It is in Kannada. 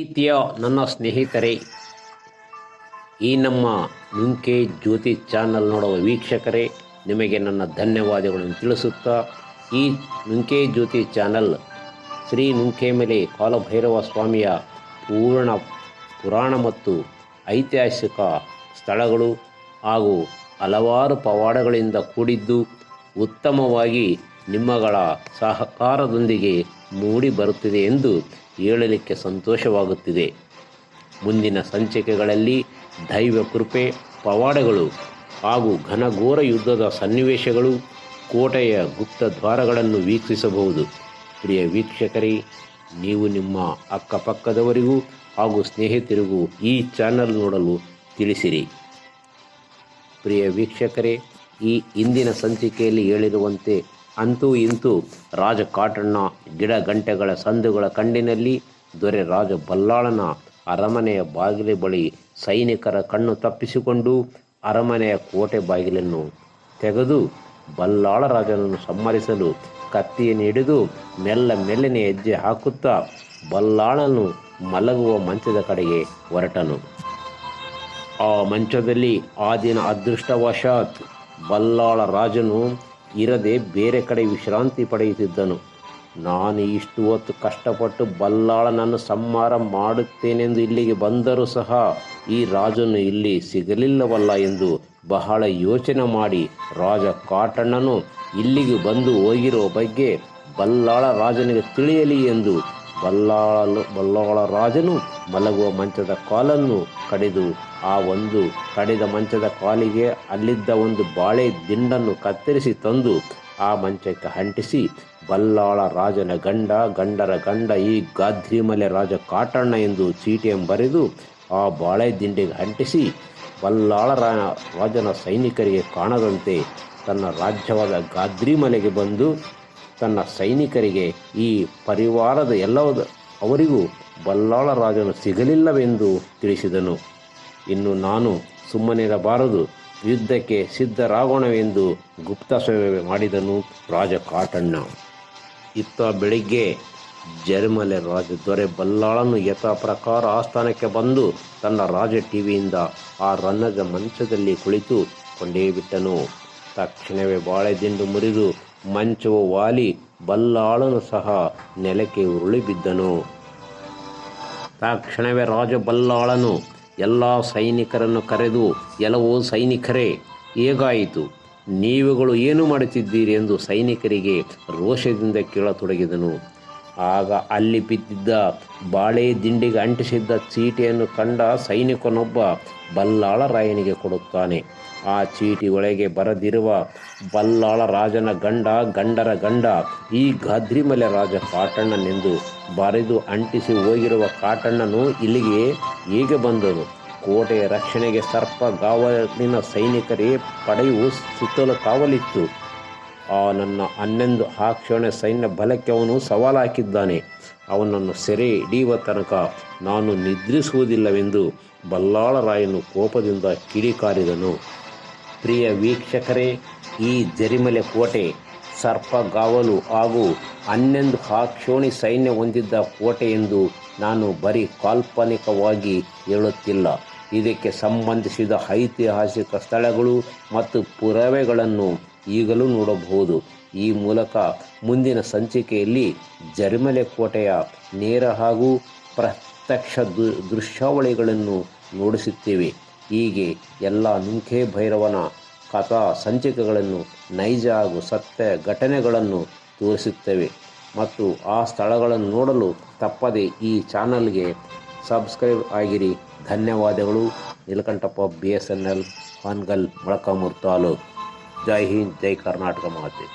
ಪ್ರೀತಿಯ ನನ್ನ ಸ್ನೇಹಿತರೇ, ಈ ನಮ್ಮ ನುಂಕೆ ಜ್ಯೋತಿ ಚಾನಲ್ ನೋಡುವ ವೀಕ್ಷಕರೇ, ನಿಮಗೆ ನನ್ನ ಧನ್ಯವಾದಗಳನ್ನು ತಿಳಿಸುತ್ತಾ, ಈ ನುಂಕೆ ಜ್ಯೋತಿ ಚಾನಲ್ ಶ್ರೀ ನುಂಕೆಮಲೆ ಕಾಲಭೈರವ ಸ್ವಾಮಿಯ ಪೂರ್ಣ ಪುರಾಣ ಮತ್ತು ಐತಿಹಾಸಿಕ ಸ್ಥಳಗಳು ಹಾಗೂ ಹಲವಾರು ಪವಾಡಗಳಿಂದ ಕೂಡಿದ್ದು ಉತ್ತಮವಾಗಿ ನಿಮ್ಮಗಳ ಸಹಕಾರದೊಂದಿಗೆ ಮೂಡಿ ಬರುತ್ತಿದೆ ಎಂದು ಹೇಳಲಿಕ್ಕೆ ಸಂತೋಷವಾಗುತ್ತಿದೆ. ಮುಂದಿನ ಸಂಚಿಕೆಗಳಲ್ಲಿ ದೈವ ಕೃಪೆ, ಪವಾಡಗಳು ಹಾಗೂ ಘನಘೋರ ಯುದ್ಧದ ಸನ್ನಿವೇಶಗಳು ಕೋಟೆಯ ಗುಪ್ತ ದ್ವಾರಗಳನ್ನು ವೀಕ್ಷಿಸಬಹುದು. ಪ್ರಿಯ ವೀಕ್ಷಕರೇ, ನೀವು ನಿಮ್ಮ ಅಕ್ಕಪಕ್ಕದವರಿಗೂ ಹಾಗೂ ಸ್ನೇಹಿತರಿಗೂ ಈ ಚಾನಲ್ ನೋಡಲು ತಿಳಿಸಿರಿ. ಪ್ರಿಯ ವೀಕ್ಷಕರೇ, ಈ ಇಂದಿನ ಸಂಚಿಕೆಯಲ್ಲಿ ಹೇಳಿರುವಂತೆ ಅಂತೂ ಇಂತೂ ರಾಜ ಕಾಟಣ್ಣ ಗಿಡ ಗಂಟೆಗಳ ಸಂದುಗಳ ಕಣ್ಣಿನಲ್ಲಿ ದೊರೆ ರಾಜ ಬಲ್ಲಾಳನ ಅರಮನೆಯ ಬಾಗಿಲ ಬಳಿ ಸೈನಿಕರ ಕಣ್ಣು ತಪ್ಪಿಸಿಕೊಂಡು ಅರಮನೆಯ ಕೋಟೆ ಬಾಗಿಲನ್ನು ತೆಗೆದು ಬಲ್ಲಾಳ ರಾಜನನ್ನು ಸಮ್ಮರಿಸಲು ಕತ್ತಿಯನ್ನು ಹಿಡಿದು ಮೆಲ್ಲ ಮೆಲ್ಲನೆ ಹೆಜ್ಜೆ ಹಾಕುತ್ತಾ ಬಲ್ಲಾಳನು ಮಲಗುವ ಮಂಚದ ಕಡೆಗೆ ಹೊರಟನು. ಆ ಮಂಚದಲ್ಲಿ ಆ ದಿನ ಅದೃಷ್ಟವಶಾತ್ ಬಲ್ಲಾಳ ರಾಜನು ಇರದೆ ಬೇರೆ ಕಡೆ ವಿಶ್ರಾಂತಿ ಪಡೆಯುತ್ತಿದ್ದನು. ನಾನು ಇಷ್ಟು ಹೊತ್ತು ಕಷ್ಟಪಟ್ಟು ಬಲ್ಲಾಳನನ್ನು ಸಂಹಾರ ಮಾಡುತ್ತೇನೆಂದು ಇಲ್ಲಿಗೆ ಬಂದರೂ ಸಹ ಈ ರಾಜನು ಇಲ್ಲಿ ಸಿಗಲಿಲ್ಲವಲ್ಲ ಎಂದು ಬಹಳ ಯೋಚನೆ ಮಾಡಿ ರಾಜ ಕಾಟಣ್ಣನು ಇಲ್ಲಿಗೆ ಬಂದು ಹೋಗಿರುವ ಬಗ್ಗೆ ಬಲ್ಲಾಳ ರಾಜನಿಗೆ ತಿಳಿಯಲಿ ಎಂದು ಬಲ್ಲಾಳ ಬಲ್ಲಾಳ ರಾಜನು ಮಲಗುವ ಮಂಚದ ಕಾಲನ್ನು ಕಡಿದು ಆ ಒಂದು ಕಡಿದ ಮಂಚದ ಕಾಲಿಗೆ ಅಲ್ಲಿದ್ದ ಒಂದು ಬಾಳೆ ದಿಂಡನ್ನು ಕತ್ತರಿಸಿ ತಂದು ಆ ಮಂಚಕ್ಕೆ ಅಂಟಿಸಿ, ಬಲ್ಲಾಳ ರಾಜನ ಗಂಡ, ಗಂಡರ ಗಂಡ, ಈ ಗಾದ್ರಿಮಲೆ ರಾಜ ಕಾಟಣ್ಣ ಎಂದು ಚೀಟಿಯನ್ನು ಬರೆದು ಆ ಬಾಳೆ ದಿಂಡಿಗೆ ಅಂಟಿಸಿ, ಬಲ್ಲಾಳ ರಾಜನ ಸೈನಿಕರಿಗೆ ಕಾಣದಂತೆ ತನ್ನ ರಾಜ್ಯವಾದ ಗಾದ್ರಿಮಲೆಗೆ ಬಂದು ತನ್ನ ಸೈನಿಕರಿಗೆ ಈ ಪರಿವಾರದ ಎಲ್ಲವದ ಅವರಿಗೂ ಬಲ್ಲಾಳ ರಾಜನು ಸಿಗಲಿಲ್ಲವೆಂದು ತಿಳಿಸಿದನು. ಇನ್ನು ನಾನು ಸುಮ್ಮನಿರಬಾರದು ಯುದ್ಧಕ್ಕೆ ಸಿದ್ಧರಾಗೋಣವೆಂದು ಗುಪ್ತ ಸೇವೆ ಮಾಡಿದನು ರಾಜ ಕಾಟಣ್ಣ. ಇತ್ತ ಬೆಳಿಗ್ಗೆ ಜರ್ಮಲೆ ರಾಜ ದೊರೆ ಬಲ್ಲಾಳನು ಯಥಾ ಪ್ರಕಾರ ಆಸ್ಥಾನಕ್ಕೆ ಬಂದು ತನ್ನ ರಾಜ ಟಿವಿಯಿಂದ ಆ ರನ್ನದ ಮಂಚದಲ್ಲಿ ಕುಳಿತು ಕೊಂಡೇ ಬಿಟ್ಟನು. ತಕ್ಷಣವೇ ಬಾಳೆದಿಂಡು ಮುರಿದು ಮಂಚವು ವಾಲಿ ಬಲ್ಲಾಳನು ಸಹ ನೆಲಕ್ಕೆ ಉರುಳಿ ಬಿದ್ದನು. ತಕ್ಷಣವೇ ರಾಜ ಬಲ್ಲಾಳನು ಎಲ್ಲ ಸೈನಿಕರನ್ನು ಕರೆದು ಎಲ್ಲವೂ ಸೈನಿಕರೇ ಹೇಗಾಯಿತು? ನೀವುಗಳು ಏನು ಮಾಡುತ್ತಿದ್ದೀರಿ ಎಂದು ಸೈನಿಕರಿಗೆ ರೋಷದಿಂದ ಕೇಳತೊಡಗಿದನು. ಆಗ ಅಲ್ಲಿ ಬಿದ್ದಿದ್ದ ಬಾಳೆ ದಿಂಡಿಗೆ ಅಂಟಿಸಿದ್ದ ಚೀಟಿಯನ್ನು ಕಂಡ ಸೈನಿಕನೊಬ್ಬ ಬಲ್ಲಾಳ ರಾಯನಿಗೆ ಕೊಡುತ್ತಾನೆ. ಆ ಚೀಟಿ ಒಳಗೆ ಬರೆದಿರುವ ಬಲ್ಲಾಳ ರಾಜನ ಗಂಡ, ಗಂಡರ ಗಂಡ, ಈ ಗಾದ್ರಿಮಲೆ ರಾಜ ಕಾಟಣ್ಣನೆಂದು ಬರೆದು ಅಂಟಿಸಿ ಹೋಗಿರುವ ಕಾಟಣ್ಣನು ಇಲ್ಲಿಗೆ ಹೇಗೆ ಬಂದನು? ಕೋಟೆಯ ರಕ್ಷಣೆಗೆ ಸರ್ಪ, ಗಾವಲಿನ ಸೈನಿಕರೇ ಪಡೆಯು ಸುತ್ತಲೂ ಕಾವಲಿತ್ತು. ಆ ನನ್ನ ಹನ್ನೊಂದು, ಆ ಸೈನ್ಯ ಬಲಕ್ಕೆ ಅವನು ಸವಾಲು ಹಾಕಿದ್ದಾನೆ. ಅವನನ್ನು ಸೆರೆ ಹಿಡಿಯುವ ತನಕ ನಾನು ನಿದ್ರಿಸುವುದಿಲ್ಲವೆಂದು ಬಲ್ಲಾಳರಾಯನು ಕೋಪದಿಂದ ಕಿಡಿಕಾರಿದನು. ಪ್ರಿಯ ವೀಕ್ಷಕರೇ, ಈ ಜರಿಮಲೆ ಕೋಟೆ ಸರ್ಪಗಾವಲು ಹಾಗೂ ಹನ್ನೊಂದು ಹಾಕ್ಷೋಣಿ ಸೈನ್ಯ ಹೊಂದಿದ್ದ ಕೋಟೆ ಎಂದು ನಾನು ಬರೀ ಕಾಲ್ಪನಿಕವಾಗಿ ಹೇಳುತ್ತಿಲ್ಲ. ಇದಕ್ಕೆ ಸಂಬಂಧಿಸಿದ ಐತಿಹಾಸಿಕ ಸ್ಥಳಗಳು ಮತ್ತು ಪುರಾವೆಗಳನ್ನು ಈಗಲೂ ನೋಡಬಹುದು. ಈ ಮೂಲಕ ಮುಂದಿನ ಸಂಚಿಕೆಯಲ್ಲಿ ಜರಿಮಲೆ ಕೋಟೆಯ ನೇರ ಹಾಗೂ ಪ್ರತ್ಯಕ್ಷ ದೃಶ್ಯಾವಳಿಗಳನ್ನು ನೋಡಿಸುತ್ತೇವೆ. ಹೀಗೆ ಎಲ್ಲ ನುಂಖೆ ಭೈರವನ ಕಥಾ ಸಂಚಿಕೆಗಳನ್ನು ನೈಜ ಹಾಗೂ ಸತ್ಯ ಘಟನೆಗಳನ್ನು ತೋರಿಸುತ್ತೇವೆ. ಮತ್ತು ಆ ಸ್ಥಳಗಳನ್ನು ನೋಡಲು ತಪ್ಪದೆ ಈ ಚಾನಲ್ಗೆ ಸಬ್ಸ್ಕ್ರೈಬ್ ಆಗಿರಿ. ಧನ್ಯವಾದಗಳು. Neelakanthappa B S N L Hangal Molakalmuru taluk. जय हिंद जय कर्नाटक महादेव